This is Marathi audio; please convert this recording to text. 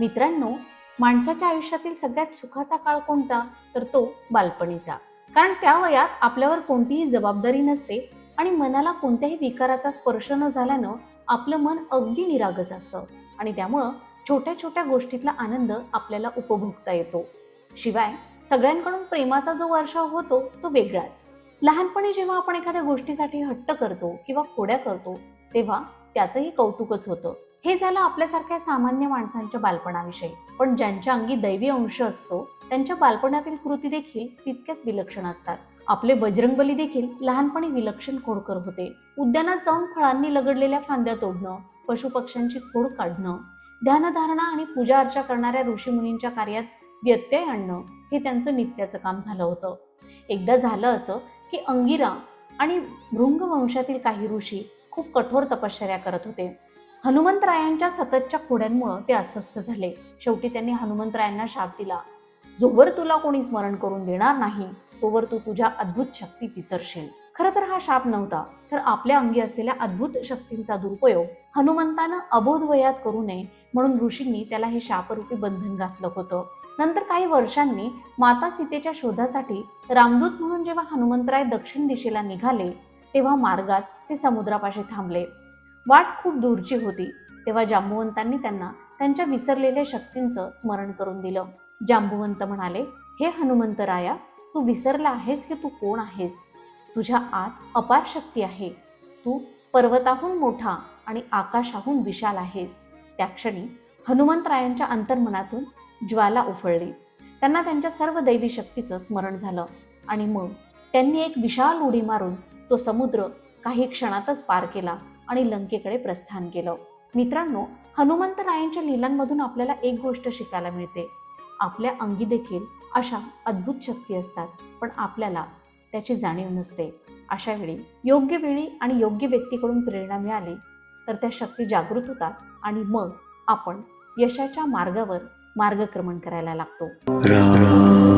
मित्रांनो माणसाच्या आयुष्यातील सगळ्यात सुखाचा काळ कोणता? तर तो बालपणीचा. कारण त्या वयात आपल्यावर कोणतीही जबाबदारी नसते आणि मनाला कोणत्याही विकाराचा स्पर्श न झाल्यानं आपलं मन अगदी निरागस असतं. आणि त्यामुळं छोट्या छोट्या गोष्टीतला आनंद आपल्याला उपभोगता येतो. शिवाय सगळ्यांकडून प्रेमाचा जो वर्षाव होतो तो वेगळाच. लहानपणी जेव्हा आपण एखाद्या गोष्टीसाठी हट्ट करतो किंवा खोड्या करतो तेव्हा त्याचंही कौतुकच होतं. हे झालं आपल्यासारख्या सामान्य माणसांच्या बालपणाविषयी. पण ज्यांच्या अंगी दैवी अंश असतो त्यांच्या बालपणातील कृती देखील तितक्याच विलक्षण असतात. आपले बजरंगबली देखील लहानपणी विलक्षण खोडकर होते. उद्यानात जाऊन फळांनी लगडलेल्या फांद्या तोडणं पशुपक्ष्यांची खोड काढणं ध्यानधारणा आणि पूजा अर्चा करणाऱ्या ऋषीमुनींच्या कार्यात व्यत्यय आणणं हे त्यांचं नित्याचं काम झालं होतं. एकदा झालं असं की अंगिरा आणि भृंग वंशातील काही ऋषी खूप कठोर तपश्चर्या करत होते. हनुमंतरायांच्या सततच्या खोड्यांमुळं ते अस्वस्थ झाले. शेवटी त्यांनी हनुमंतरायांना शाप दिला. जोवर तुला कोणी स्मरण करून देणार नाही तोवर तू तुझ्या अद्भुत शक्ती विसरशील. खरं तर हा शाप नव्हता तर आपल्या अंगी असलेल्या अद्भुत शक्तींचा दुरुपयोग हनुमंतानं अबोध वयात करू नये म्हणून ऋषींनी त्याला हे शापरूपी बंधन घातलं होतं. नंतर काही वर्षांनी माता सीतेच्या शोधासाठी रामदूत म्हणून जेव्हा हनुमंतराय दक्षिण दिशेला निघाले तेव्हा मार्गात ते समुद्रापाशी थांबले. वाट खूप दूरची होती तेव्हा जांबुवंतांनी त्यांना त्यांच्या विसरलेल्या शक्तींचं स्मरण करून दिलं. जांबुवंत म्हणाले हे हनुमंतराया तू विसरला आहेस की तू कोण आहेस? तुझ्या आत अपार शक्ती आहे. तू पर्वताहून मोठा आणि आकाशाहून विशाल आहेस. त्या क्षणी हनुमंतरायांच्या अंतर्मनातून ज्वाला उफळली. त्यांना त्यांच्या सर्व दैवी शक्तीचं स्मरण झालं आणि मग त्यांनी एक विशाल उडी मारून तो समुद्र काही क्षणातच पार केला आणि लंकेकडे प्रस्थान केलं. मित्रांनो हनुमंतरायांच्या लिलांमधून आपल्याला एक गोष्ट शिकायला मिळते. आपल्या अंगी देखील अशा अद्भुत शक्ती असतात पण आपल्याला त्याची जाणीव नसते. अशा वेळी योग्य वेळी आणि योग्य व्यक्तीकडून प्रेरणा मिळाली तर त्या शक्ती जागृत होतात आणि मग आपण यशाच्या मार्गावर मार्गक्रमण करायला लागतो. राम.